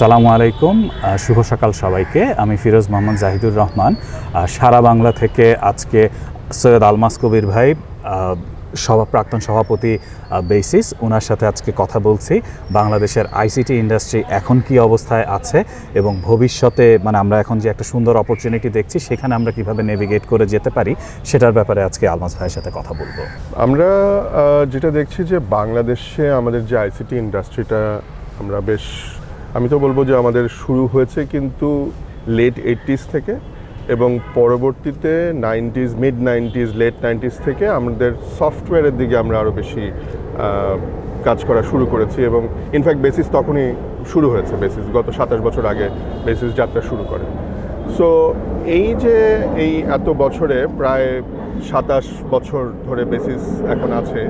সালামু আলাইকুম শুভ সকাল সবাইকে। আমি ফিরোজ মোহাম্মদ জাহিদুর রহমান। সারা বাংলা থেকে আজকে সৈয়দ আলমাস কবির ভাই সভা, প্রাক্তন সভাপতি বেসিস ওনার সাথে আজকে কথা বলছি। বাংলাদেশের আইসিটি ইন্ডাস্ট্রি এখন কি অবস্থায় আছে এবং ভবিষ্যতে মানে আমরা এখন যে একটা সুন্দর অপরচুনিটি দেখছি, সেখানে আমরা কীভাবে নেভিগেট করে যেতে পারি, সেটার ব্যাপারে আজকে আলমাস ভাইয়ের সাথে কথা বলব। আমরা যেটা দেখছি যে বাংলাদেশে আমাদের যে আইসিটি ইন্ডাস্ট্রিটা, আমরা বেশ আমি তো বলব যে আমাদের শুরু হয়েছে কিন্তু লেট এইটিস থেকে এবং পরবর্তীতে nineties mid nineties late nineties থেকে আমাদের সফটওয়্যারের দিকে আমরা আরও বেশি কাজ করা শুরু করেছি এবং ইনফ্যাক্ট বেসিস তখনই শুরু হয়েছে বেসিস গত সাতাশ বছর আগে বেসিস যাত্রা শুরু করে। সো এই যে এই এত বছরে প্রায় সাতাশ বছর ধরে বেসিস এখন আছে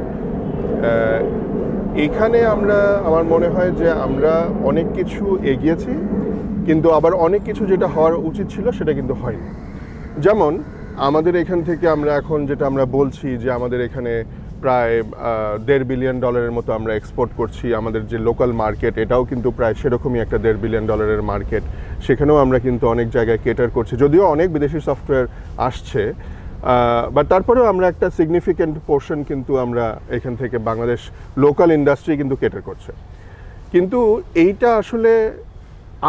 এখানে আমরা, আমার মনে হয় যে আমরা অনেক কিছু এগিয়েছি, কিন্তু আবার অনেক কিছু যেটা হওয়ার উচিত ছিল সেটা কিন্তু হয়নি। যেমন, আমাদের এখান থেকে আমরা এখন যেটা আমরা বলছি যে আমাদের এখানে প্রায় দেড় বিলিয়ন ডলারের মতো আমরা এক্সপোর্ট করছি, আমাদের যে লোকাল মার্কেট এটাও কিন্তু প্রায় সেরকমই একটা দেড় বিলিয়ন ডলারের মার্কেট সেখানেও আমরা কিন্তু অনেক জায়গায় কেটার করছি, যদিও অনেক বিদেশি সফটওয়্যার আসছে বাট তারপরেও আমরা একটা সিগনিফিক্যান্ট পোর্শন কিন্তু আমরা এখান থেকে বাংলাদেশ লোকাল ইন্ডাস্ট্রি কিন্তু কেটার করছে। কিন্তু এইটা আসলে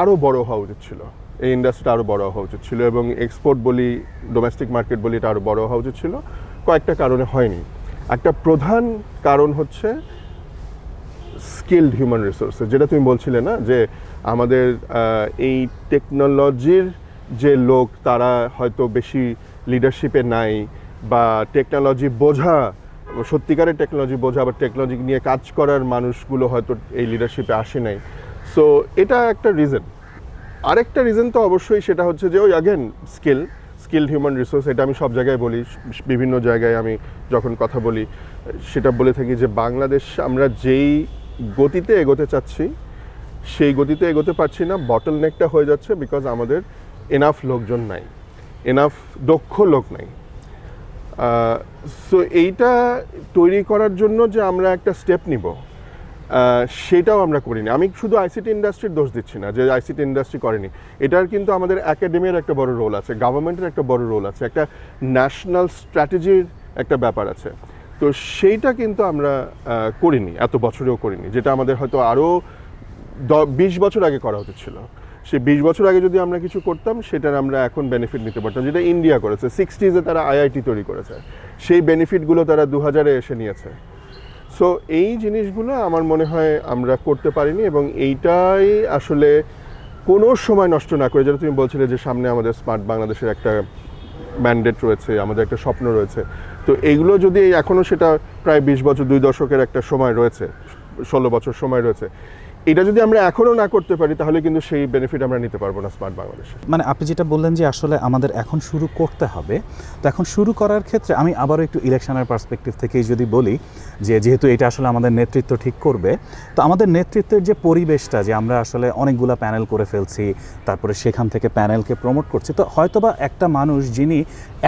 আরও বড় হওয়া উচিত ছিল। এই ইন্ডাস্ট্রিটা আরও বড় হওয়া উচিত ছিল এবং এক্সপোর্ট বলি ডোমেস্টিক মার্কেট বলি এটা আরও বড় হওয়া উচিত ছিল। কয়েকটা কারণে হয়নি। একটা প্রধান কারণ হচ্ছে স্কিলড হিউম্যান রিসোর্সেস যেটা তুমি বলছিলে না, যে আমাদের এই টেকনোলজির যে লোক, তারা হয়তো বেশি লিডারশিপে নাই বা টেকনোলজি বোঝা, সত্যিকারের টেকনোলজি বোঝা বা টেকনোলজি নিয়ে কাজ করার মানুষগুলো হয়তো এই লিডারশিপে আসে নাই। সো এটা একটা রিজন আরেকটা রিজন তো অবশ্যই সেটা হচ্ছে যে, ওই again skill skill human resource এটা আমি সব জায়গায় বলি, বিভিন্ন জায়গায় আমি যখন কথা বলি, সেটা বলে থাকি যে, বাংলাদেশ আমরা যেই গতিতে এগোতে চাচ্ছি, সেই গতিতে এগোতে পারছি না বটল নেকটা হয়ে যাচ্ছে বিকজ আমাদের এনাফ লোকজন নাই। এনাফ দক্ষ লোক নাই। সো এইটা তৈরি করার জন্য যে আমরা একটা স্টেপ নিব সেটাও আমরা করিনি। আমি শুধু আইসিটি ইন্ডাস্ট্রির দোষ দিচ্ছি না, যে আইসিটি ইন্ডাস্ট্রি করেনি। এটার কিন্তু আমাদের একাডেমির একটা বড় রোল আছে গভর্নমেন্টের একটা বড় রোল আছে, একটা ন্যাশনাল স্ট্র্যাটেজির একটা ব্যাপার আছে। তো সেইটা কিন্তু আমরা করিনি, এত বছরেও করিনি, যেটা আমাদের হয়তো আরও দ, বিশ বছর আগে করা উচিত ছিল। সে বিশ বছর আগে যদি আমরা কিছু করতাম, সেটার আমরা এখন বেনিফিট নিতে পারতাম। যেটা ইন্ডিয়া করেছে সিক্সটিজে তারা আইআইটি তৈরি করেছে। সেই বেনিফিটগুলো তারা দু হাজারে এসে নিয়েছে। সো এই জিনিসগুলো আমার মনে হয় আমরা করতে পারিনি এবং এইটাই আসলে কোনো সময় নষ্ট না করে, যেটা তুমি বলছিলে যে সামনে আমাদের স্মার্ট বাংলাদেশের একটা ম্যান্ডেট রয়েছে, আমাদের একটা স্বপ্ন রয়েছে। তো এইগুলো যদি এখনও সেটা প্রায় বিশ বছর, দুই দশকের একটা সময় রয়েছে, ষোলো বছর সময় রয়েছে এটা যদি আমরা এখনও না করতে পারি, তাহলে কিন্তু সেই বেনিফিট আমরা নিতে পারব না স্মার্ট বাংলাদেশে মানে আপনি যেটা বললেন যে আসলে আমাদের এখন শুরু করতে হবে, তো এখন শুরু করার ক্ষেত্রে আমি আবারও একটু ইলেকশনের পার্সপেক্টিভ থেকেই যদি বলি যে যেহেতু এটা আসলে আমাদের নেতৃত্ব ঠিক করবে, তো আমাদের নেতৃত্বের যে পরিবেশটা যে আমরা আসলে অনেকগুলা প্যানেল করে ফেলছি, তারপরে সেখান থেকে প্যানেলকে প্রমোট করছি, তো হয়তোবা একটা মানুষ যিনি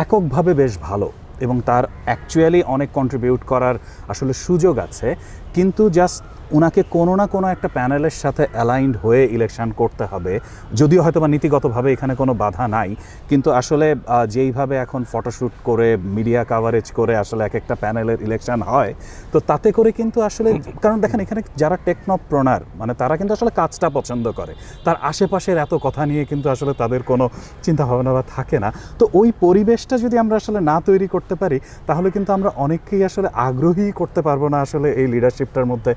এককভাবে বেশ ভালো এবং তার অ্যাকচুয়ালি অনেক কন্ট্রিবিউট করার আসলে সুযোগ আছে, কিন্তু জাস্ট ওনাকে কোনো না কোনো একটা প্যানেলের সাথে অ্যালাইন্ড হয়ে ইলেকশন করতে হবে। যদিও হয়তো বা নীতিগতভাবে এখানে কোনো বাধা নাই, কিন্তু আসলে যেইভাবে এখন ফটোশ্যুট করে মিডিয়া কাভারেজ করে আসলে এক একটা প্যানেলের ইলেকশন হয়, তো তাতে করে কিন্তু আসলে, কারণ দেখেন এখানে যারা টেকনপ্রনার মানে তারা কিন্তু আসলে কাজটা পছন্দ করে, তার আশেপাশের এত কথা নিয়ে কিন্তু আসলে তাদের কোনো চিন্তা ভাবনা বা থাকে না। তো ওই পরিবেশটা যদি আমরা আসলে না তৈরি করতে পারি, তাহলে কিন্তু আমরা অনেককেই আসলে আগ্রহী করতে পারব না আসলে এই লিডারশিপটার মধ্যে।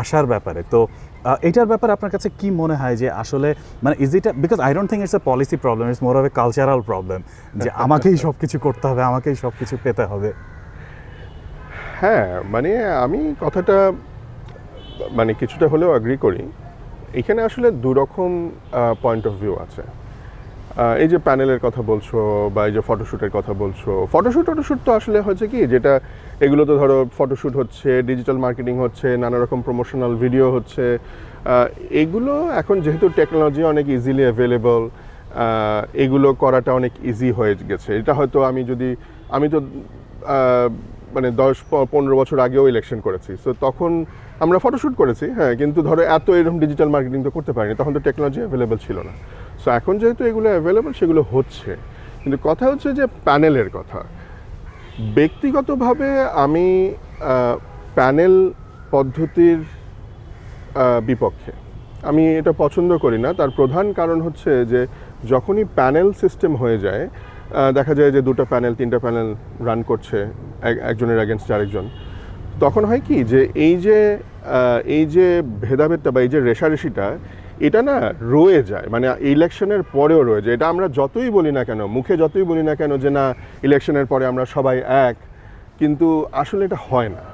আসার ব্যাপারে। তো এটার ব্যাপারে আপনার কাছে কি মনে হয় যে আসলে মানে is it because I don't think it's a policy problem it's more of a cultural problem যে আমাকেই সব কিছু করতে হবে আমাকেই সব কিছু পেতে হবে। হ্যাঁ মানে আমি কথাটা মানে কিছুটা হলেও অ্যাগ্রি করি। এখানে আসলে দুরকম পয়েন্ট অফ ভিউ আছে। এই যে প্যানেলের কথা বলছো বা এই যে ফটোশ্যুটের কথা বলছো ফটোশ্যুট ফটোশ্যুট তো আসলে হচ্ছে কি, যেটা এগুলো তো ধরো ফটোশ্যুট হচ্ছে ডিজিটাল মার্কেটিং হচ্ছে, নানা রকম প্রমোশনাল ভিডিও হচ্ছে এগুলো এখন যেহেতু টেকনোলজি অনেক ইজিলি অ্যাভেলেবল এগুলো করাটা অনেক ইজি হয়ে গেছে। এটা হয়তো আমি যদি, আমি তো মানে দশ পনেরো বছর আগেও ইলেকশন করেছি সো তখন আমরা ফটোশ্যুট করেছি হ্যাঁ কিন্তু ধরো এত এরকম ডিজিটাল মার্কেটিং তো করতে পারিনি, তখন তো টেকনোলজি অ্যাভেলেবেল ছিল না। সো এখন যেহেতু এগুলো অ্যাভেলেবেল সেগুলো হচ্ছে। কিন্তু কথা হচ্ছে যে প্যানেলের কথা। ব্যক্তিগতভাবে আমি প্যানেল পদ্ধতির বিপক্ষে। আমি এটা পছন্দ করি না। তার প্রধান কারণ হচ্ছে যে, যখনই প্যানেল সিস্টেম হয়ে যায় দেখা যায় যে দুটো প্যানেল, তিনটা প্যানেল রান করছে একজনের অ্যাগেনস্ট আরেকজন, তখন হয় কি যে, এই যে এই যে ভেদাভেদটা বা এই যে রেশারেশিটা এটা না রয়ে যায় মানে ইলেকশনের পরেও রয়ে যায়। এটা আমরা যতই বলি না কেন, মুখে যতই বলি না কেন যে না ইলেকশনের পরে আমরা সবাই এক, কিন্তু আসলে এটা হয় না।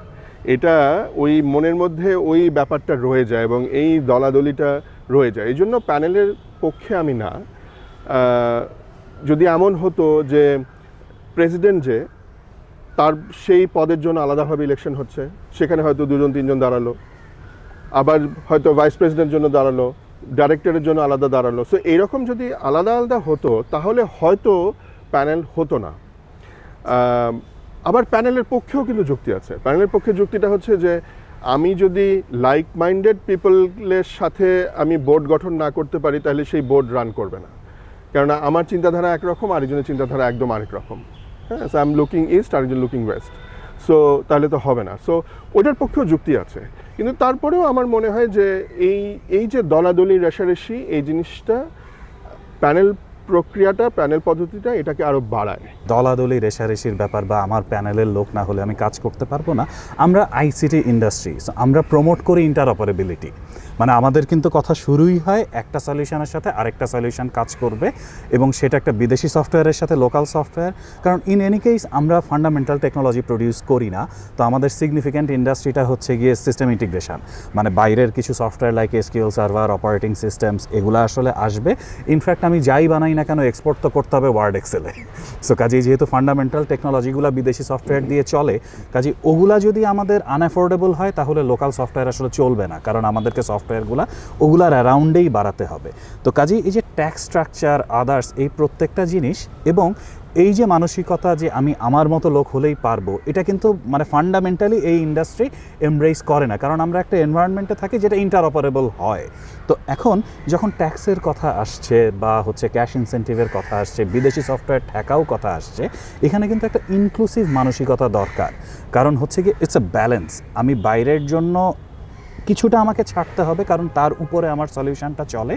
এটা ওই মনের মধ্যে ওই ব্যাপারটা রয়ে যায় এবং এই দলাদলিটা রয়ে যায়। এই জন্য প্যানেলের পক্ষে আমি না। যদি এমন হতো যে প্রেসিডেন্ট যে, তার সেই পদের জন্য আলাদাভাবে ইলেকশন হচ্ছে, সেখানে হয়তো দুজন, তিনজন দাঁড়াল। আবার হয়তো ভাইস প্রেসিডেন্টের জন্য দাঁড়াল। ডাইরেক্টরের জন্য আলাদা দাঁড়াল। সো এইরকম যদি আলাদা আলাদা হতো, তাহলে হয়তো প্যানেল হতো না। আবার প্যানেলের পক্ষেও কিন্তু যুক্তি আছে। প্যানেলের পক্ষে যুক্তিটা হচ্ছে যে, আমি যদি লাইক মাইন্ডেড পিপলের সাথে আমি বোর্ড গঠন না করতে পারি, তাহলে সেই বোর্ড রান করবে না। কেননা, আমার চিন্তাধারা একরকম, আরেকজনের চিন্তাধারা একদম আরেক রকম। হ্যাঁ আই এম লুকিং ইস্ট আরেকজন লুকিং ওয়েস্ট সো তাহলে তো হবে না। সো ওটার পক্ষেও যুক্তি আছে। কিন্তু তারপরেও আমার মনে হয় যে এই এই যে দলাদলি রেশারেশি এই জিনিসটা প্যানেল প্রক্রিয়াটা, প্যানেল পদ্ধতিটা এটাকে আরও বাড়ায়। দলাদলি, রেশারেশির ব্যাপার বা আমার প্যানেলের লোক না হলে আমি কাজ করতে পারব না। আমরা আইসিটি ইন্ডাস্ট্রি আমরা প্রমোট করি ইন্টারঅপারেবিলিটি। মানে আমাদের কিন্তু কথা শুরুই হয় একটা সলিউশনের সাথে আরেকটা সলিউশন কাজ করবে এবং সেটা একটা বিদেশি সফটওয়্যারের সাথে লোকাল সফটওয়্যার। কারণ ইন এনি কেস আমরা ফান্ডামেন্টাল টেকনোলজি প্রডিউস করি না। তো আমাদের সিগনিফিক্যান্ট ইন্ডাস্ট্রিটা হচ্ছে গিয়ে সিস্টেম ইন্টিগ্রেশন মানে বাইরের কিছু software like SQL server operating systems এগুলো আসলে আসবে। ইনফ্যাক্ট আমি যাই বানাই না কেন এক্সপোর্ট তো করতে হবে ওয়ার্ড এক্সেলে সো কাজেই যেহেতু ফান্ডামেন্টাল টেকনোলজিগুলো বিদেশি সফটওয়্যার দিয়ে চলে, কাজে ওগুলা যদি আমাদের আনঅ্যাফোর্ডেবল হয়, তাহলে লোকাল সফটওয়্যার আসলে চলবে না, কারণ আমাদেরকে সফটওয়্যারগুলো ওগুলার অ্যারাউন্ডেই বাড়াতে হবে। তো, কাজেই এই যে ট্যাক্স স্ট্রাকচার আদার্স এই প্রত্যেকটা জিনিস এবং এই যে মানসিকতা যে আমি আমার মতো লোক হলেই পারব, এটা কিন্তু মানে ফান্ডামেন্টালি এই ইন্ডাস্ট্রি এমব্রেস করে না। কারণ আমরা একটা এনভায়রনমেন্টে থাকি যেটা ইন্টারঅপারেবল হয়। তো এখন যখন ট্যাক্সের কথা আসছে বা হচ্ছে ক্যাশ ইনসেন্টিভের কথা আসছে, বিদেশি সফটওয়্যার ঠেকাও কথা আসছে, এখানে কিন্তু একটা ইনক্লুসিভ মানসিকতা দরকার। কারণ হচ্ছে কি ইটস এ ব্যালেন্স আমি বাইরের জন্য কিছুটা আমাকে ছাড়তে হবে, কারণ তার উপরে আমার সলিউশনটা চলে।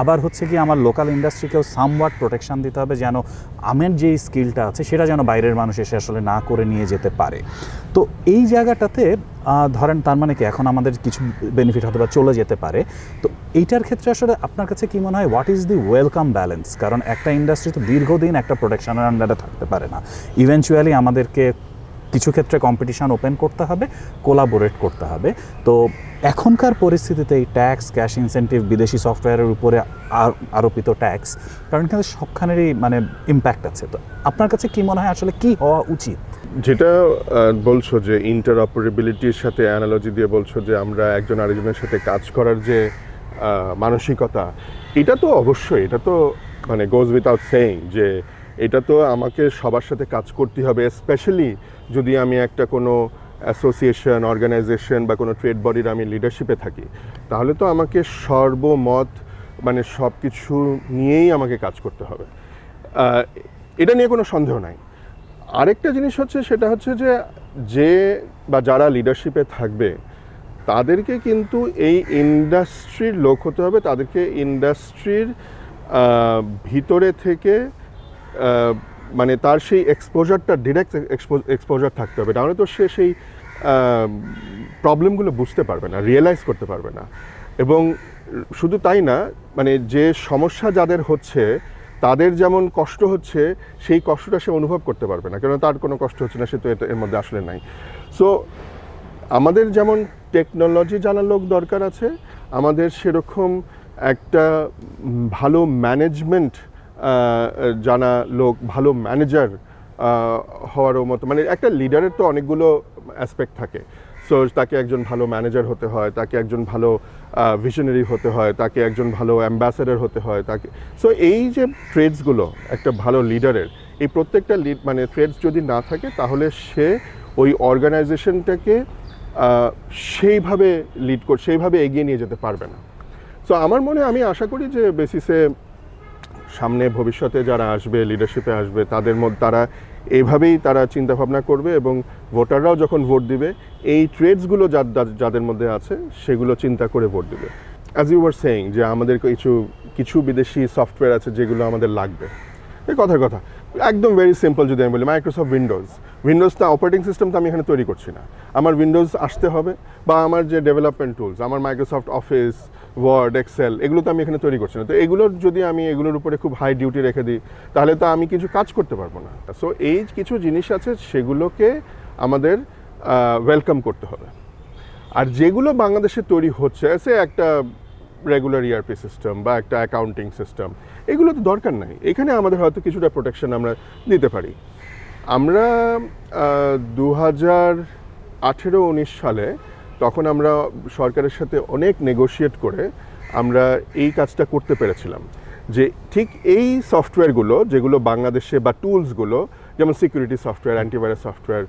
আবার হচ্ছে কি আমার লোকাল ইন্ডাস্ট্রিকেও সামওয়াট প্রোটেকশন দিতে হবে যেন আমের যে স্কিলটা আছে সেটা যেন বাইরের মানুষ এসে আসলে না করে নিয়ে যেতে পারে। তো এই জায়গাটাতে ধরেন তার মানে কি এখন আমাদের কিছু বেনিফিট হয়তো বা চলে যেতে পারে। তো এইটার ক্ষেত্রে আসলে আপনার কাছে কী মনে হয় what is the welcome balance কারণ একটা ইন্ডাস্ট্রি তো দীর্ঘদিন একটা প্রোটেকশনের আন্ডারে থাকতে পারে না। ইভেনচুয়ালি আমাদেরকে কিছু ক্ষেত্রে কম্পিটিশান ওপেন করতে হবে কোলাবোরেট করতে হবে। তো এখনকার পরিস্থিতিতে এই ট্যাক্স ক্যাশ ইনসেন্টিভ বিদেশি সফটওয়্যারের উপরে আর- আরোপিত ট্যাক্স কারণ কিন্তু সবখানেরই মানে ইম্প্যাক্ট আছে। তো আপনার কাছে কি মনে হয় আসলে কি হওয়া উচিত? যেটা বলছো যে ইন্টারঅপারেবিলিটির সাথে অ্যানালজি দিয়ে বলছো যে আমরা একজন আরেকজনের সাথে কাজ করার যে মানসিকতা, এটা তো অবশ্যই, এটা তো মানে গোজ উইথাউট সেইং যে এটা তো আমাকে সবার সাথে কাজ করতে হবে স্পেশালি যদি আমি একটা কোনো অ্যাসোসিয়েশন, অর্গানাইজেশন বা কোনো ট্রেড বডির আমি লিডারশিপে থাকি, তাহলে তো আমাকে সর্বমত মানে সব কিছু নিয়েই আমাকে কাজ করতে হবে। এটা নিয়ে কোনো সন্দেহ নাই। আরেকটা জিনিস হচ্ছে, সেটা হচ্ছে যে যে বা যারা লিডারশিপে থাকবে, তাদেরকে কিন্তু এই ইন্ডাস্ট্রির লোক হতে হবে, তাদেরকে ইন্ডাস্ট্রির ভিতরে থেকে মানে তার সেই এক্সপোজারটা ডিরেক্ট এক্সপোজার থাকতে হবে। তাহলে তো সে সেই প্রবলেমগুলো বুঝতে পারবে না রিয়েলাইজ করতে পারবে না। এবং শুধু তাই না মানে যে সমস্যা যাদের হচ্ছে, তাদের যেমন কষ্ট হচ্ছে, সেই কষ্টটা সে অনুভব করতে পারবে না। কেননা তার কোনো কষ্ট হচ্ছে না, সে তো এর মধ্যে আসলে নাই। সো আমাদের যেমন টেকনোলজি জানার লোক দরকার আছে, আমাদের সেরকম একটা ভালো ম্যানেজমেন্ট জানা লোক, ভালো ম্যানেজার হওয়ারও মতো। মানে একটা লিডারের তো অনেকগুলো অ্যাসপেক্ট থাকে। সো তাকে একজন ভালো ম্যানেজার হতে হয়, তাকে একজন ভালো ভিশনারি হতে হয়, তাকে একজন ভালো অ্যাম্বাসেডার হতে হয়, তাকে। সো এই যে ট্রেডসগুলো একটা ভালো লিডারের এই প্রত্যেকটা লিড মানে ট্রেডস যদি না থাকে, তাহলে সে ওই অর্গানাইজেশনটাকে সেইভাবে লিড কর, সেইভাবে এগিয়ে নিয়ে যেতে পারবে না। সো আমার মনে আমি আশা করি যে বেসিসে সামনে ভবিষ্যতে যারা আসবে লিডারশিপে আসবে, তাদের মধ্যে তারা এইভাবেই তারা চিন্তা ভাবনা করবে এবং ভোটাররাও যখন ভোট দিবে, এই ট্রেডসগুলো যার যাদের মধ্যে আছে, সেগুলো চিন্তা করে ভোট দিবে। অ্যাজ ইউ আর সেইং যে আমাদের কিছু কিছু বিদেশি সফটওয়্যার আছে যেগুলো আমাদের লাগবে। এই কথার কথা। একদম ভেরি সিম্পল যদি আমি বলি মাইক্রোসফট উইন্ডোজ উইন্ডোজটা অপারেটিং সিস্টেম তো আমি এখানে তৈরি করছি না। আমার উইন্ডোজ আসতে হবে বা আমার যে ডেভেলপমেন্ট টুলস আমার মাইক্রোসফট অফিস ওয়ার্ড এক্সেল এগুলো তো আমি এখানে তৈরি করছি না। তো এগুলোর যদি আমি এগুলোর উপরে খুব হাই ডিউটি রেখে দিই, তাহলে তো আমি কিছু কাজ করতে পারব না। সো এই কিছু জিনিস আছে সেগুলোকে আমাদের ওয়েলকাম করতে হবে। আর যেগুলো বাংলাদেশে তৈরি হচ্ছে সে একটা রেগুলার ইআরপি সিস্টেম বা একটা অ্যাকাউন্টিং সিস্টেম এগুলো তো দরকার নাই। এখানে আমাদের হয়তো কিছুটা প্রোটেকশন আমরা দিতে পারি। আমরা দু হাজার আঠেরো উনিশ সালে তখন আমরা সরকারের সাথে অনেক নেগোশিয়েট করে আমরা এই কাজটা করতে পেরেছিলাম। যে ঠিক এই সফটওয়্যারগুলো যেগুলো বাংলাদেশে বা টুলসগুলো যেমন সিকিউরিটি সফটওয়্যার অ্যান্টিভাইরাস সফটওয়্যার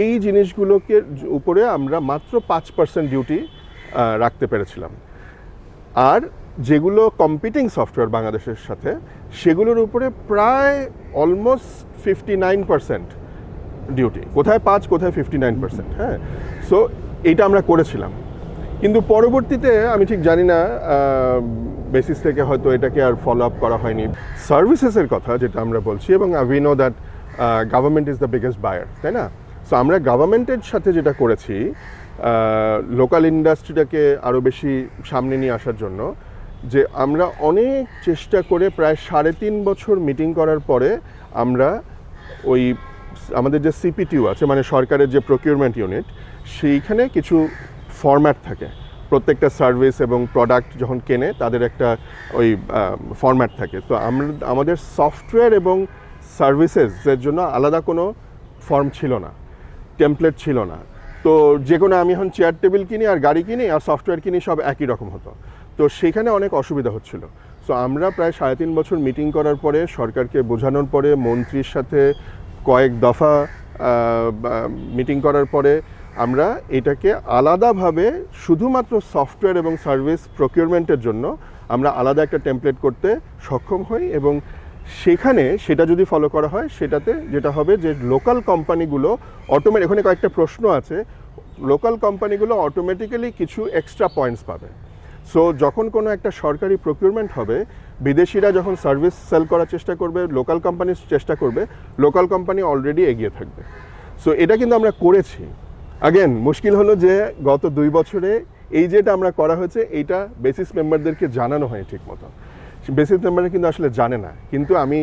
এই জিনিসগুলোকে উপরে আমরা মাত্র পাঁচ পার্সেন্ট ডিউটি রাখতে পেরেছিলাম। আর যেগুলো কম্পিটিং সফটওয়্যার বাংলাদেশের সাথে, সেগুলোর উপরে প্রায় almost fifty nine percent duty কোথায় পাঁচ, কোথায় ফিফটি নাইন পার্সেন্ট হ্যাঁ? সো এইটা আমরা করেছিলাম। কিন্তু পরবর্তীতে, আমি ঠিক জানি না বেসিস থেকে হয়তো এটাকে আর ফলো আপ করা হয়নি। সার্ভিসেসের কথা যেটা আমরা বলছি, এবং we know that government is the biggest buyer তাই না? সো আমরা গভর্নমেন্টের সাথে যেটা করেছি লোকাল ইন্ডাস্ট্রিটাকে আরও বেশি সামনে নিয়ে আসার জন্য, যে আমরা অনেক চেষ্টা করে প্রায় সাড়ে তিন বছর মিটিং করার পরে আমরা ওই আমাদের যে সিপিটিউ আছে মানে সরকারের যে প্রকিউরমেন্ট ইউনিট সেইখানে কিছু ফরম্যাট থাকে। প্রত্যেকটা সার্ভিস এবং প্রোডাক্ট যখন কেনে, তাদের একটা ওই ফরম্যাট থাকে। তো আমরা, আমাদের সফটওয়্যার এবং সার্ভিসেসের জন্য আলাদা কোনো ফর্ম ছিল না টেমপ্লেট ছিল না। তো যে কোনো, আমি এখন চেয়ার টেবিল কিনি আর গাড়ি কিনি আর সফটওয়্যার কিনি, সব একই রকম হতো। তো সেখানে অনেক অসুবিধা হচ্ছিল। সো আমরা প্রায় সাড়ে তিন বছর মিটিং করার পরে, সরকারকে বোঝানোর পরে, মন্ত্রীর সাথে কয়েক দফা মিটিং করার পরে আমরা এটাকে আলাদাভাবে শুধুমাত্র সফটওয়্যার এবং সার্ভিস প্রকিউরমেন্টের জন্য আমরা আলাদা একটা টেমপ্লেট করতে সক্ষম হই এবং সেখানে সেটা যদি ফলো করা হয়, সেটাতে যেটা হবে যে লোকাল কোম্পানিগুলো অটোমেট এখানে কয়েকটা প্রশ্ন আছে লোকাল কোম্পানিগুলো অটোমেটিক্যালি কিছু এক্সট্রা পয়েন্টস পাবে। সো যখন কোনো একটা সরকারি প্রকিউরমেন্ট হবে, বিদেশিরা যখন সার্ভিস সেল করার চেষ্টা করবে লোকাল কোম্পানি চেষ্টা করবে লোকাল কোম্পানি অলরেডি এগিয়ে থাকবে। সো এটা কিন্তু আমরা করেছি। আগেন মুশকিল হলো যে গত দুই বছরে এই যেটা আমরা করা হয়েছে, এইটা বেসিস মেম্বারদেরকে জানানো হয় ঠিক মতো বেসিস মেম্বাররা কিন্তু আসলে জানে না। কিন্তু আমি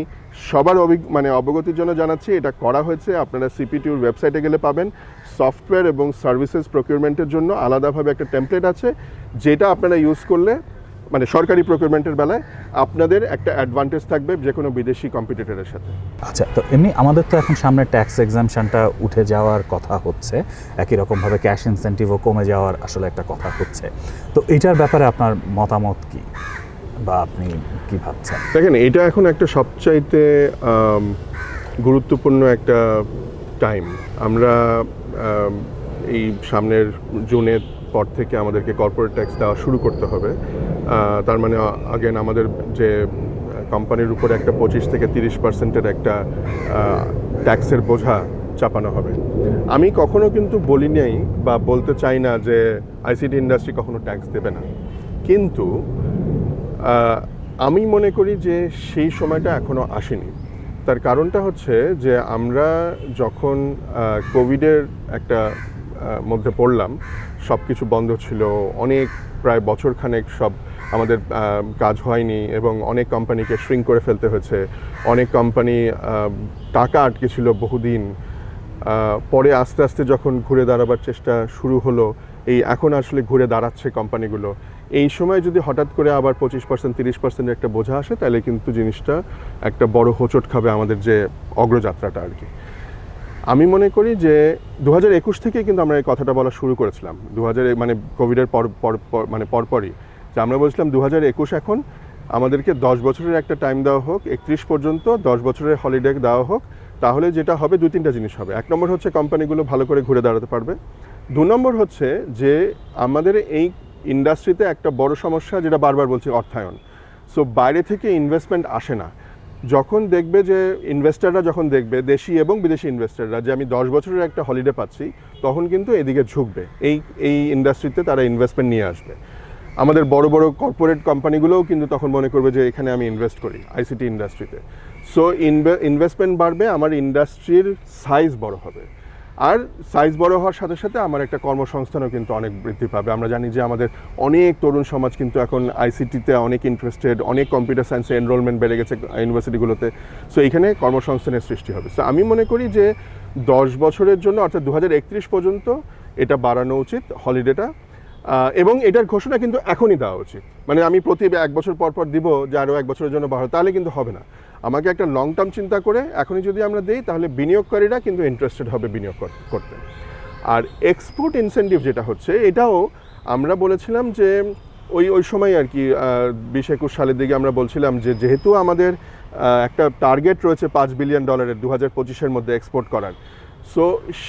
সবার অভিজ্ঞ মানে অবগতির জন্য জানাচ্ছি, এটা করা হয়েছে। আপনারা সিপিটিউর ওয়েবসাইটে গেলে পাবেন। সফটওয়্যার এবং সার্ভিসেস প্রকিউরমেন্টের জন্য আলাদাভাবে একটা টেমপ্লেট আছে যেটা আপনারা ইউজ করলে মানে সরকারি প্রকিউরমেন্টের বেলায় আপনাদের একটা অ্যাডভান্টেজ থাকবে যে কোনো বিদেশি কম্পিটিটরের সাথে। আচ্ছা তো এমনি আমাদের তো এখন সামনে ট্যাক্স এক্সামশনটা উঠে যাওয়ার কথা হচ্ছে। একই রকমভাবে ক্যাশ ইনসেন্টিভও কমে যাওয়ার আসলে একটা কথা হচ্ছে। তো এটার ব্যাপারে আপনার মতামত কি? বা আপনি কি ভাবছেন? দেখেন এটা এখন একটা সবচাইতে গুরুত্বপূর্ণ একটা টাইম আমরা আম, এই সামনের জুনের পর থেকে আমাদেরকে কর্পোরেট ট্যাক্স দেওয়া শুরু করতে হবে। তার মানে আগেন আমাদের যে কোম্পানির উপরে একটা পঁচিশ থেকে তিরিশ পার্সেন্টের একটা ট্যাক্সের বোঝা চাপানো হবে। আমি কখনো কিন্তু বলি নাই বা বলতে চাই না যে আইসিটি ইন্ডাস্ট্রি কখনো ট্যাক্স দেবে না। কিন্তু আমি মনে করি যে সেই সময়টা এখনও আসেনি। তার কারণটা হচ্ছে যে আমরা যখন কোভিডের একটা মধ্যে পড়লাম সব কিছু বন্ধ ছিল, অনেক, প্রায় বছরখানেক সব আমাদের কাজ হয়নি এবং অনেক কোম্পানিকে শ্রিঙ্ক করে ফেলতে হয়েছে। অনেক কোম্পানি টাকা আটকে ছিল বহুদিন পরে আস্তে আস্তে যখন ঘুরে দাঁড়াবার চেষ্টা শুরু হলো, এই এখন আসলে ঘুরে দাঁড়াচ্ছে কোম্পানিগুলো। এই সময় যদি হঠাৎ করে আবার পঁচিশ পার্সেন্ট তিরিশ পার্সেন্টের একটা বোঝা আসে, তাহলে কিন্তু জিনিসটা একটা বড় হোঁচট খাবে আমাদের যে অগ্রযাত্রাটা আর কি। আমি মনে করি যে দু হাজার একুশ থেকে কিন্তু আমরা এই কথাটা বলা শুরু করেছিলাম। দু হাজার মানে কোভিডের পর, পর- মানে পরপরই। যে আমরা বলছিলাম দু হাজার একুশ এখন আমাদেরকে দশ বছরের একটা টাইম দেওয়া হোক, একত্রিশ পর্যন্ত দশ বছরের হলিডে দেওয়া হোক, তাহলে যেটা হবে দু তিনটা জিনিস হবে। এক নম্বর হচ্ছে কোম্পানিগুলো ভালো করে ঘুরে দাঁড়াতে পারবে। দু নম্বর হচ্ছে যে আমাদের এই ইন্ডাস্ট্রিতে একটা বড় সমস্যা যেটা বারবার বলছি, অর্থায়ন। সো বাইরে থেকে ইনভেস্টমেন্ট আসে না। যখন দেখবে যে ইনভেস্টাররা যখন দেখবে, দেশি এবং বিদেশি ইনভেস্টাররা যে আমি দশ বছরের একটা হলিডে পাচ্ছি, তখন কিন্তু এদিকে ঝুঁকবে। এই এই ইন্ডাস্ট্রিতে তারা ইনভেস্টমেন্ট নিয়ে আসবে। আমাদের বড় বড় কর্পোরেট কোম্পানিগুলোও কিন্তু তখন মনে করবে যে এখানে আমি ইনভেস্ট করি আইসিটি ইন্ডাস্ট্রিতে সো ইনভেস্টমেন্ট বাড়বে, আমার ইন্ডাস্ট্রির সাইজ বড় হবে। আর সাইজ বড় হওয়ার সাথে সাথে আমার একটা কর্মসংস্থানও কিন্তু অনেক বৃদ্ধি পাবে। আমরা জানি যে আমাদের অনেক তরুণ সমাজ কিন্তু এখন আইসিটিতে অনেক ইন্টারেস্টেড অনেক কম্পিউটার সায়েন্সে এনরোলমেন্ট বেড়ে গেছে ইউনিভার্সিটিগুলোতে সো এখানে কর্মসংস্থানের সৃষ্টি হবে। সো আমি মনে করি যে দশ বছরের জন্য, অর্থাৎ দু হাজার একত্রিশ পর্যন্ত এটা বাড়ানো উচিত হলিডেটা এবং এটার ঘোষণা কিন্তু এখনই দেওয়া উচিত। মানে আমি প্রতি এক বছর পর পর দিব যে আরও এক বছরের জন্য বাড়ো তাহলে কিন্তু হবে না। আমাকে একটা লং টার্ম চিন্তা করে এখনই যদি আমরা দিই, তাহলে বিনিয়োগকারীরা কিন্তু ইন্টারেস্টেড হবে বিনিয়োগ করতে। আর এক্সপোর্ট ইনসেন্টিভ যেটা হচ্ছে, এটাও আমরা বলেছিলাম যে ওই ওই সময় আর কি বিশ একুশ সালের দিকে আমরা বলছিলাম যে যেহেতু আমাদের একটা টার্গেট রয়েছে পাঁচ বিলিয়ন ডলারের দু হাজার পঁচিশের মধ্যে এক্সপোর্ট করার সো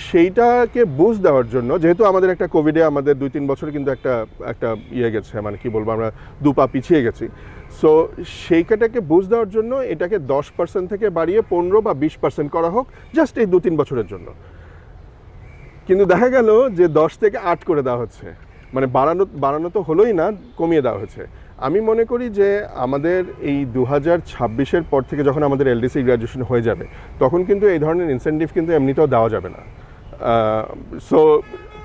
সেইটাকে বুঝ দেওয়ার জন্য, যেহেতু আমাদের একটা কোভিডে আমাদের দুই, তিন বছর কিন্তু একটা একটা ইয়ে গেছে মানে কি বলব আমরা, দু পা পিছিয়ে গেছি। সো সেইটাকে বুঝ দেওয়ার জন্য এটাকে দশ পার্সেন্ট থেকে বাড়িয়ে পনেরো বা বিশ পার্সেন্ট করা হোক জাস্ট এই দু তিন বছরের জন্য। কিন্তু দেখা গেল যে দশ থেকে আট করে দেওয়া হচ্ছে। মানে বাড়ানো বাড়ানো তো হলোই না, কমিয়ে দেওয়া হচ্ছে। আমি মনে করি যে আমাদের এই দু হাজার ছাব্বিশের পর থেকে যখন আমাদের এলডিসি গ্র্যাজুয়েশন হয়ে যাবে, তখন কিন্তু এই ধরনের ইনসেন্টিভ কিন্তু এমনিতেও দেওয়া যাবে না। সো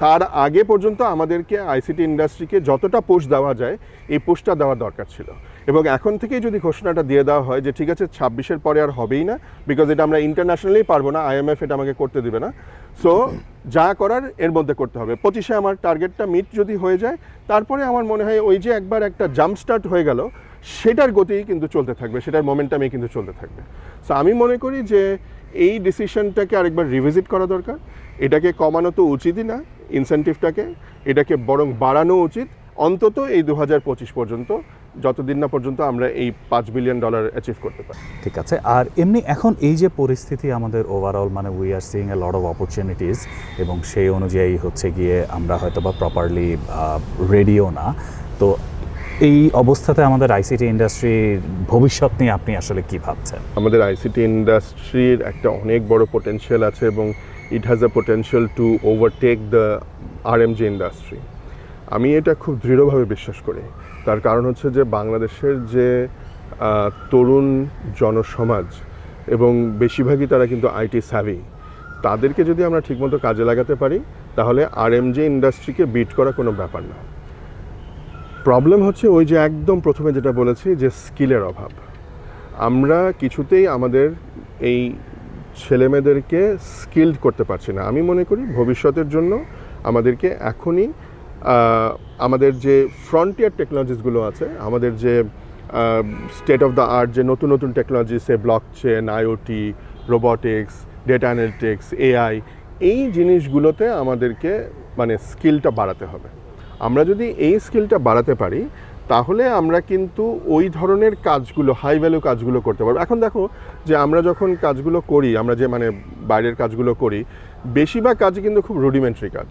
তার আগে পর্যন্ত আমাদেরকে আইসিটি ইন্ডাস্ট্রিকে যতটা পোষ দেওয়া যায়, এই পোস্টটা দেওয়া দরকার ছিল। এবং এখন থেকেই যদি ঘোষণাটা দিয়ে দেওয়া হয় যে, ঠিক আছে, ছাব্বিশের পরে আর হবেই না বিকজ এটা আমরা ইন্টারন্যাশনালি পারব না আইএমএফ এটা আমাকে করতে দিবে না। সো যা করার এর মধ্যে করতে হবে। পঁচিশে আমার টার্গেটটা মিট যদি হয়ে যায়, তারপরে আমার মনে হয় ওই যে একবার একটা জাম্প স্টার্ট হয়ে গেল, সেটার গতিই কিন্তু চলতে থাকবে, সেটার মোমেন্টামে কিন্তু চলতে থাকবে। সো আমি মনে করি যে এই ডিসিশনটাকে আরেকবার রিভিজিট করা দরকার। এটাকে কমানো তো উচিতই না ইনসেন্টিভটাকে এটাকে বরং বাড়ানো উচিত, অন্তত এই দু হাজার পঁচিশ পর্যন্ত। যতদিন না পর্যন্ত আমরা এই পাঁচ বিলিয়ন ডলার অ্যাচিভ করতে পারি। ঠিক আছে। আর এমনি এখন এই যে পরিস্থিতি আমাদের ওভারঅল মানে we are seeing a lot of opportunities এবং সেই অনুযায়ী হচ্ছে গিয়ে আমরা হয়তো বা প্রপারলি রেডিও না। তো এই অবস্থাতে আমাদের আইসিটি ইন্ডাস্ট্রির ভবিষ্যৎ নিয়ে আপনি আসলে কি ভাবছেন? আমাদের আইসিটি ইন্ডাস্ট্রির একটা অনেক বড় পোটেনশিয়াল আছে এবং it has a potential to overtake the R M G industry আমি এটা খুব দৃঢ়ভাবে বিশ্বাস করি। তার কারণ হচ্ছে যে বাংলাদেশের যে তরুণ জনসমাজ এবং বেশিরভাগই তারা কিন্তু আইটি স্যাভি তাদেরকে যদি আমরা ঠিকমতো কাজে লাগাতে পারি, তাহলে আর এম জে ইন্ডাস্ট্রিকে বিট করা কোনো ব্যাপার না। প্রবলেম হচ্ছে ওই যে একদম প্রথমে যেটা বলেছি যে স্কিলের অভাব। আমরা কিছুতেই আমাদের এই ছেলেমেয়েদেরকে স্কিল্ড করতে পারছি না। আমি মনে করি ভবিষ্যতের জন্য আমাদেরকে এখনই আমাদের যে ফ্রন্টিয়ার টেকনোলজিসগুলো আছে, আমাদের যে স্টেট অফ দ্য আর্ট যে নতুন নতুন টেকনোলজি সে block chain IoT robotics data analytics AI এই জিনিসগুলোতে আমাদেরকে মানে স্কিলটা বাড়াতে হবে। আমরা যদি এই স্কিলটা বাড়াতে পারি, তাহলে আমরা কিন্তু ওই ধরনের কাজগুলো হাই ভ্যালু কাজগুলো করতে পারব। এখন দেখো যে আমরা যখন কাজগুলো করি, আমরা যে মানে বাইরের কাজগুলো করি, বেশিরভাগ কাজই কিন্তু খুব রুডিমেন্টারি কাজ।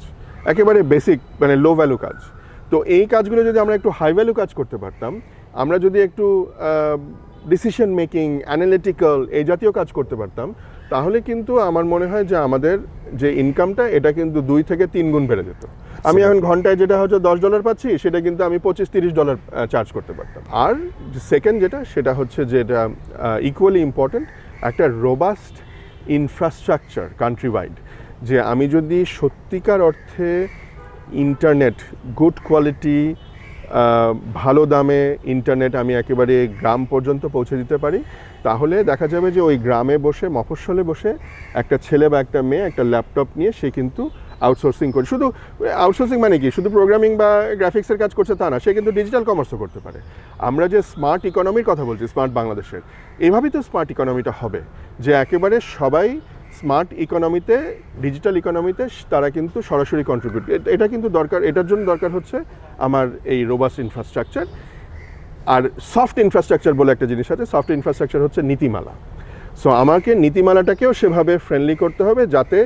একেবারে বেসিক মানে লো ভ্যালু কাজ। তো এই কাজগুলো যদি আমরা একটু হাই ভ্যালু কাজ করতে পারতাম আমরা যদি একটু ডিসিশন মেকিং অ্যানালিটিক্যাল এই জাতীয় কাজ করতে পারতাম তাহলে কিন্তু আমার মনে হয় যে আমাদের যে ইনকামটা এটা কিন্তু দুই থেকে তিন গুণ বেড়ে যেত। আমি এখন ঘন্টায় যেটা হচ্ছে দশ ডলার পাচ্ছি সেটা কিন্তু আমি পঁচিশ তিরিশ ডলার চার্জ করতে পারতাম। আর সেকেন্ড যেটা সেটা হচ্ছে যেটা ইকুয়ালি ইম্পর্ট্যান্ট একটা রোবাস্ট ইনফ্রাস্ট্রাকচার কান্ট্রি ওয়াইড যে আমি যদি সত্যিকার অর্থে ইন্টারনেট গুড কোয়ালিটি ভালো দামে ইন্টারনেট আমি একেবারে গ্রাম পর্যন্ত পৌঁছে দিতে পারি, তাহলে দেখা যাবে যে ওই গ্রামে বসে, মফস্বলে বসে একটা ছেলে বা একটা মেয়ে একটা ল্যাপটপ নিয়ে সে কিন্তু আউটসোর্সিং করে। শুধু আউটসোর্সিং মানে কি? শুধু প্রোগ্রামিং বা গ্রাফিক্সের কাজ করছে তা না, সে কিন্তু ডিজিটাল কমার্সও করতে পারে। আমরা যে স্মার্ট ইকোনমির কথা বলছি স্মার্ট বাংলাদেশের, এভাবেই তো স্মার্ট ইকোনমিটা হবে, যে একেবারে সবাই স্মার্ট ইকোনমিতে, ডিজিটাল ইকোনমিতে তারা কিন্তু সরাসরি কন্ট্রিবিউট এটা কিন্তু দরকার, এটার জন্য দরকার হচ্ছে আমার এই রোবাস্ট ইনফ্রাস্ট্রাকচার আর সফট ইনফ্রাস্ট্রাকচার বলে একটা জিনিস আছে সফট ইনফ্রাস্ট্রাকচার হচ্ছে নীতিমালা। সো আমাকে নীতিমালাটাকেও সেভাবে ফ্রেন্ডলি করতে হবে যাতে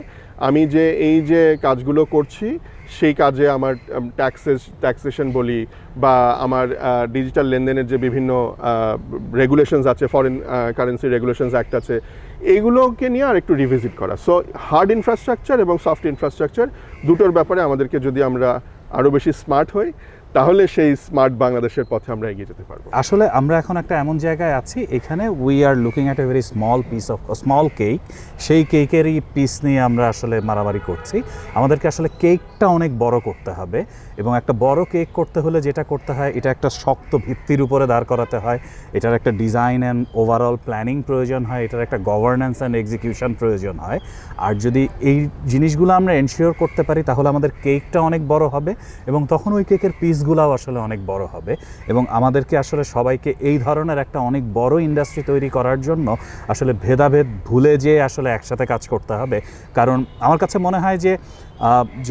আমি যে এই যে কাজগুলো করছি, সেই কাজে আমার ট্যাক্সেস ট্যাক্সেশন বলি বা আমার ডিজিটাল লেনদেনের যে বিভিন্ন রেগুলেশনস আছে ফরেন কারেন্সি রেগুলেশনস অ্যাক্ট আছে এইগুলোকে নিয়ে আর একটু রিভিজিট করা। সো হার্ড ইনফ্রাস্ট্রাকচার এবং সফট ইনফ্রাস্ট্রাকচার দুটোর ব্যাপারে আমাদেরকে যদি আমরা আরও বেশি স্মার্ট হই, তাহলে সেই স্মার্ট বাংলাদেশের পথে আমরা এগিয়ে যেতে পারব। আসলে আমরা এখন একটা এমন জায়গায় আছি, এখানে we are looking at a very small piece of small cake সেই কেকেরই পিস নিয়ে আমরা আসলে মারামারি করছি। আমাদেরকে আসলে কেকটা অনেক বড় করতে হবে এবং একটা বড় কেক করতে হলে যেটা করতে হয়, এটা একটা শক্ত ভিত্তির উপরে দাঁড় করাতে হয়। এটার একটা ডিজাইন অ্যান্ড ওভারঅল প্ল্যানিং প্রয়োজন হয়, এটার একটা গভর্নেন্স অ্যান্ড এক্সিকিউশন প্রয়োজন হয়। আর যদি এই জিনিসগুলো আমরা এনশিওর করতে পারি, তাহলে আমাদের কেকটা অনেক বড় হবে এবং তখন ওই কেকের পিসগুলোও আসলে অনেক বড় হবে। এবং আমাদেরকে আসলে সবাইকে এই ধরনের একটা অনেক বড় ইন্ডাস্ট্রি তৈরি করার জন্য আসলে ভেদাভেদ ভুলে যে আসলে একসাথে কাজ করতে হবে। কারণ আমার কাছে মনে হয় যে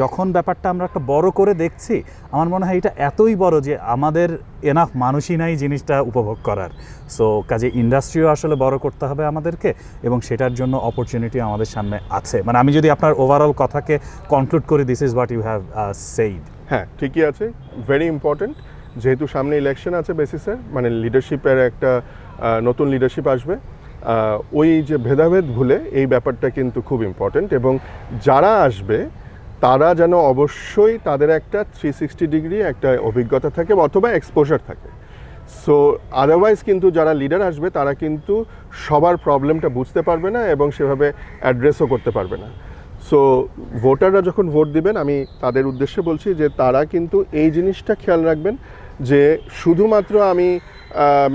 যখন ব্যাপারটা আমরা একটা বড় করে দেখছি, আমার মনে হয় এটা এতই বড় যে আমাদের এনাফ মানুষই নাই জিনিসটা উপভোগ করার। সো কাজে ইন্ডাস্ট্রিও আসলে বড় করতে হবে আমাদেরকে এবং সেটার জন্য অপরচুনিটি আমাদের সামনে আছে। মানে আমি যদি আপনার ওভারঅল কথাকে কনক্লুড করি this is what you have said হ্যাঁ ঠিকই আছে। ভেরি ইম্পর্ট্যান্ট যেহেতু সামনে ইলেকশন আছে বেসিসে মানে লিডারশিপের একটা নতুন লিডারশিপ আসবে। ওই যে ভেদাভেদ ভুলে এই ব্যাপারটা কিন্তু খুব ইম্পর্ট্যান্ট এবং যারা আসবে তারা যেন অবশ্যই তাদের একটা থ্রি সিক্সটি ডিগ্রি একটা অভিজ্ঞতা থাকে অথবা এক্সপোজার থাকে। সো আদারওয়াইজ কিন্তু যারা লিডার আসবে, তারা কিন্তু সবার প্রবলেমটা বুঝতে পারবে না এবং সেভাবে অ্যাড্রেসও করতে পারবে না। সো ভোটাররা যখন ভোট দিবেন, আমি তাদের উদ্দেশ্যে বলছি যে তারা কিন্তু এই জিনিসটা খেয়াল রাখবেন যে শুধুমাত্র আমি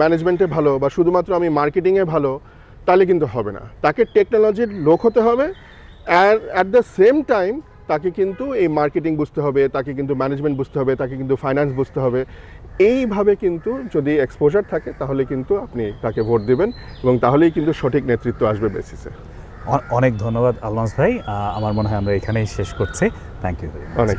ম্যানেজমেন্টে ভালো বা শুধুমাত্র আমি মার্কেটিংয়ে ভালো, তাহলে কিন্তু হবে না। তাকে টেকনোলজির লোক হতে হবে। আর অ্যাট দ্য সেম টাইম তাকে কিন্তু এই মার্কেটিং বুঝতে হবে তাকে কিন্তু ম্যানেজমেন্ট বুঝতে হবে তাকে কিন্তু ফাইন্যান্স বুঝতে হবে। এইভাবে কিন্তু যদি এক্সপোজার থাকে তাহলে কিন্তু আপনি তাকে ভোট দেবেন এবং তাহলেই কিন্তু সঠিক নেতৃত্ব আসবে বেসিসে অনেক ধন্যবাদ আলমাস ভাই। আমার মনে হয় আমরা এখানেই শেষ করছি। থ্যাংক ইউ অনেক।